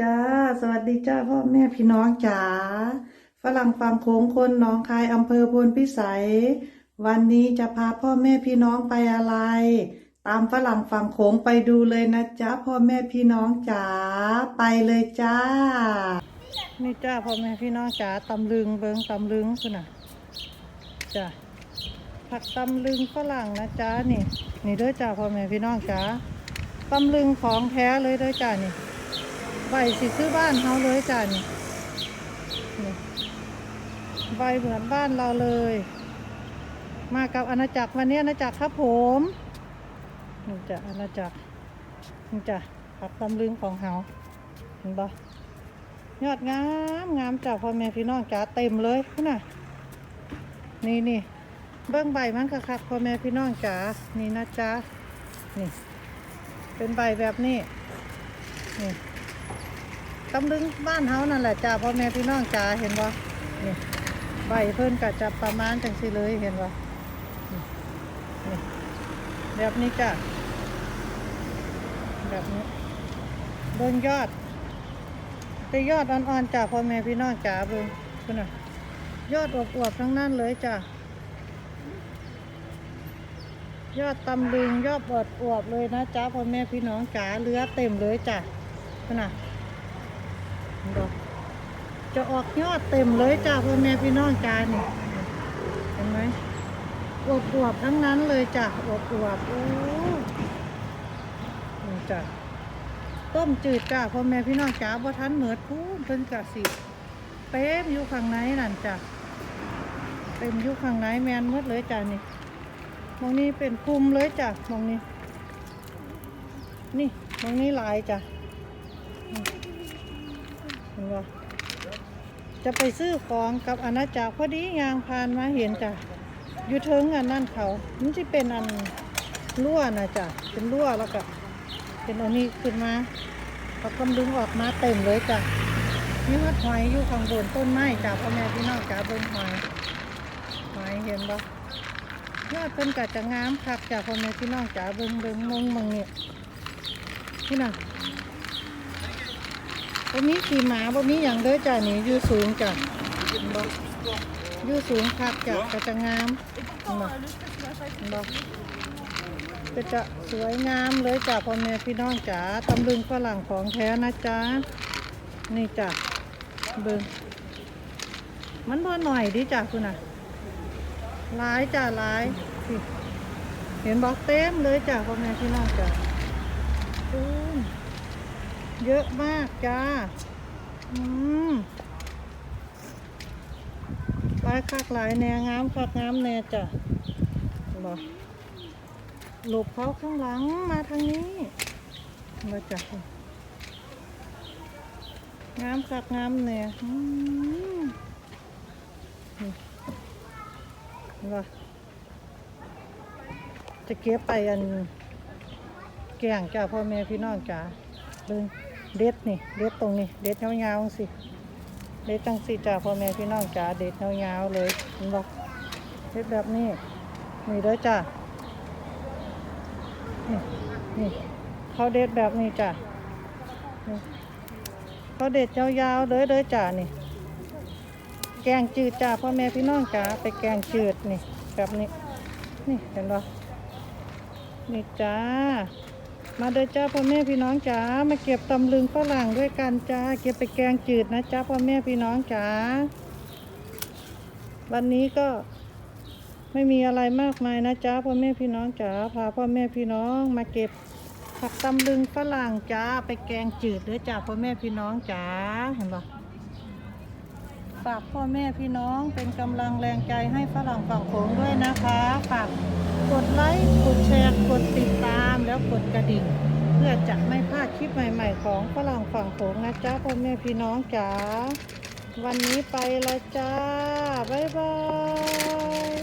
จ้าพ่อแม่พี่น้องจ๋าฝรั่งฝั่งโค้งคนหนองคายอำเภอพลพิสัย วันนี้จะพาพ่อแม่พี่น้องไปอะไร ตามฝรั่งฝั่งโขงไปดูเลยนะจ๊ะพ่อแม่พี่น้องจ๋าไปเลยจ้า นี่จ้าพ่อแม่พี่น้องจ๋าตำลึงเบิงตำลึงคุณน่ะจ้าผักตำลึงฝรั่งนะจ๊ะนี่ นี่เด้อจ้าพ่อแม่พี่น้องจ๋าตำลึงของแท้เลยเด้อจ้านี่ ใบสิซื้อบ้านเฮาเลยจ้านี่นี่ใบเหมือนบ้านเราเลย มากับอาณาจักรวันนี้อาณาจักรครับผมนี่จะอาณาจักรนี่จะผักตำลึงของเฮาเห็นปะยอดงามงามจ้ะพ่อแม่พี่น้องจ๋าเต็มเลยคุณน่ะนี่นี่เบื้องใบมันคักๆพ่อแม่พี่น้องจ๋านี่นะจ๊ะนี่ เป็นใบแบบนี้นี่ ตำลึงบ้านเฮานั่นแหละจ้ะพ่อแม่พี่น้องจ๋าเห็นปะนี่ใบเพิ่นก็จะประมาณจังสิเลยเห็นปะนี่แบบนี้จ้ะแบบนี้เบิ่งยอดแต่ยอดอ่อนๆจ้ะพ่อแม่พี่น้องจ๋าเบิ่งคุณน่ะยอดอวบๆทั้งนั้นเลยจ้ะยอดตำลึงยอดอวบอวบๆเลยนะจ้าพ่อแม่พี่น้องจ๋าเรือเต็มเลยจ้ะคุณน่ะ ห็นบ่จะออกยอดเต็มเลยจ้ะพ่อแม่พี่น้องจ๋านี่เห็นไหมอวบอวบทั้งนั้นเลยจ้ะอวบอวบโอ้จ้ะต้มจืดจ้ะพ่อแม่พี่น้องจ๋าบ่ทันเหมือดพูนเพิ่นกะสิเต็มอยู่ข้างในนั่นจ้ะเต็มอยู่ข้างในแมนหมดเลยจ้ะนี่มองนี้เป็นคุมเลยจ้ะมองนี้ นี่มองนี้ลายจ้ะ เห็นบ่จะไปซื้อของกับอาณาจักรพอดียางพานมาเห็นจ้ะอยู่เทิงอันนั่นเขามันจะเป็นอันรั่วนะจ้ะเป็นรั่วแล้วก็เป็นอันนี้ขึ้นมาเขากำลึงออกมาเต็มเลยจ้ะนี่ว่าหอยอยู่ข้างบนต้นไม้จ้ะพ่อแม่พี่น้องจ้าเบิ่งหอยหอยเห็นปะยอดเป็นกัจะงามคักจ้ะพ่อแม่พี่น้องจ้าเบิ่งเบิ่งมงมังเนี่ยนี่น่ะ บ่มีขี่หมาบ่มีอย่างเด้อจ้ะนี่อยู่สูงจ้ะบ่อยู่สูงคักจ้ะก็จะงามเห็นบ่เห็นบ่ก็จะสวยงามเลยจ้ะพ่อแม่พี่น้องจ๋าตำลึงฝรั่งของแท้นะจ๊ะนี่จ้ะเบิ่งมันพอหน่อยดิจ้ะคุณน่ะหลายจ้ะหลายเห็นบอกเต็มเลยจ้ะพ่อแม่พี่น้องจ้ะอืม เยอะมากจ้า อืมหลายคักหลายแนวงามคักงามแน่จ้ะบอกหลบเขาข้างหลังมาทางนี้มาจ้ะงามคักงามแน่อืมนี่เห็นบ่จะเก็บไปอันแก่งจ้าพ่อแม่พี่น้องจ้าเบิ่ง เด็ดนี่ เด็ดตรงนี้ เด็ดยาวๆสิเด็ดจังสิจ้าพ่อแม่พี่น้องจ๋าเด็ดยาวๆเลยเห็นบอกเด็ดแบบนี้นี่เด้อจ้านี่นี่เขาเด็ดแบบนี้จ้าเขาเด็ดยาวๆเลยเด้อจ้านี่ แกงจืดจ้าพ่อแม่พี่น้องจ๋าไปแกงจืดนี่แบบนี้ นี่เห็นปะนี่จ้า มาเด้อจ้าพ่อแม่พี่น้องจ๋ามาเก็บตำลึงฝรั่งด้วยกันจ้าเก็บไปแกงจืดนะจ้าพ่อแม่พี่น้องจ๋าวันนี้ก็ไม่มีอะไรมากมายนะจ้าพ่อแม่พี่น้องจ๋าพาพ่อแม่พี่น้องมาเก็บผักตำลึงฝรั่งจ้าไปแกงจืดเด้อจ้าพ่อแม่พี่น้องจ๋าเห็นปะ ฝากพ่อแม่พี่น้องเป็นกำลังแรงใจให้ฝรั่งฝั่งโขงด้วยนะคะ ฝากกดไลค์กดแชร์กดติดตามแล้วกดกระดิ่ง เพื่อจะไม่พลาดคลิปใหม่ ๆ ของฝรั่งฝั่งโขงนะจ๊ะพ่อแม่พี่น้องจ๋าวันนี้ไปละจ้า บ๊ายบาย